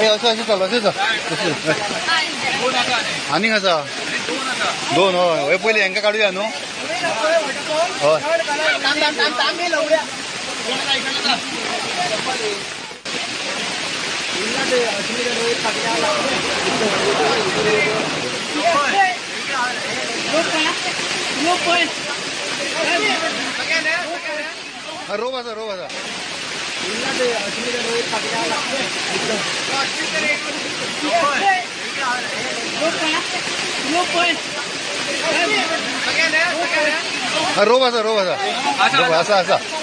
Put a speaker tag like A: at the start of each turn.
A: ए असं असं चालू असं चाल. आणि आसा दोन हय. हय पयलीं यांका काढूया न्हू हय. हा आसा असा आसा રોવા સર રોવા સર રોવા હસા હસા